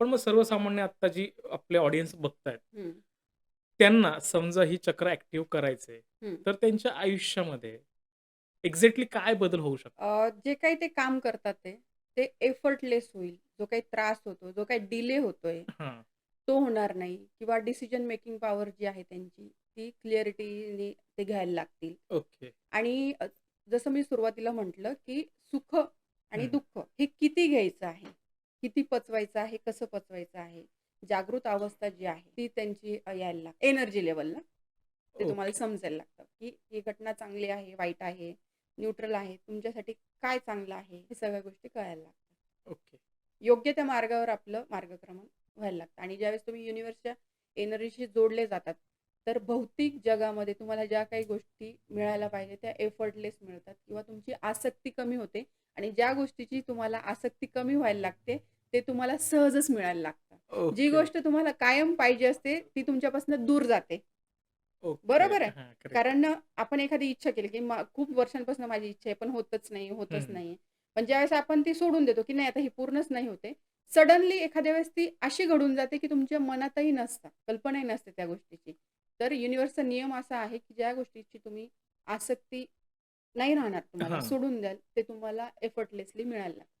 पण मग सर्वसामान्य आता जी आपले ऑडियन्स बघतायत. त्यांना समजा ही चक्र ॲक्टिव्ह करायचंय, हं. तर त्यांच्या आयुष्यामध्ये एक्झॅक्टली काय बदल होऊ शकतो? अ, जे काही ते काम करतात ते, ते एफर्टलेस होईल. जो काही त्रास होतो, जो काही डिले होतोय, हां. तो होणार नाही किंवा डिसिजन मेकिंग पॉवर जी आहे त्यांची, ती क्लिअरिटीने ते घ्यायला लागतील. ओके. आणि अ, जसं मी सुरुवातीला म्हटलं, की सुख आणि. दुःख हे किती घ्यायचं आहे, किती पचवायचं आहे, कसं पचवायचं आहे, जागृत अवस्था जी आहे, ती त्यांची यायला लागते एनर्जी लेव्हलला. ते तुम्हाला. समजायला लागतं, की ही घटना चांगली आहे, वाईट आहे, न्यूट्रल आहे, तुमच्यासाठी काय चांगलं आहे, हे सगळ्या गोष्टी कळायला लागतात. ओके. योग्य त्या मार्गावर आपलं मार्गक्रमण व्हायला लागतं आणि ज्यावेळेस तुम्ही युनिव्हर्सच्या एनर्जीशी जोडले जातात, तर भौतिक जगामध्ये तुम्हाला ज्या काही गोष्टी मिळायला पाहिजे त्या एफर्टलेस मिळतात किंवा तुमची आसक्ती कमी होते आणि ज्या गोष्टीची तुम्हाला आसक्ती कमी व्हायला लागते, ते तुम्हाला सहजच मिळायला लागतं. जी. गोष्ट तुम्हाला कायम पाहिजे असते, ती तुमच्यापासून दूर जाते. बरोबर आहे. कारण आपण एखादी इच्छा केली, की खूप वर्षांपासून माझी इच्छा आहे, पण होतच नाही, होतच हं. नाहीये. पण ज्यावेळेस आपण ती सोडून देतो, की नाही आता ही पूर्णच नाही होत. सडनली एखाद्या वेळेस ती अशी घडून जाते, की तुमच्या मनातही नसतं, कल्पनाही नसते त्या गोष्टीची. तर युनिव्हर्सचा नियम असा आहे, की ज्या गोष्टीची तुम्ही आसक्ती नाही राहणार तुम्हाला, हां. सोडून द्याल, ते तुम्हाला एफर्टलेसली मिळायला लागतं.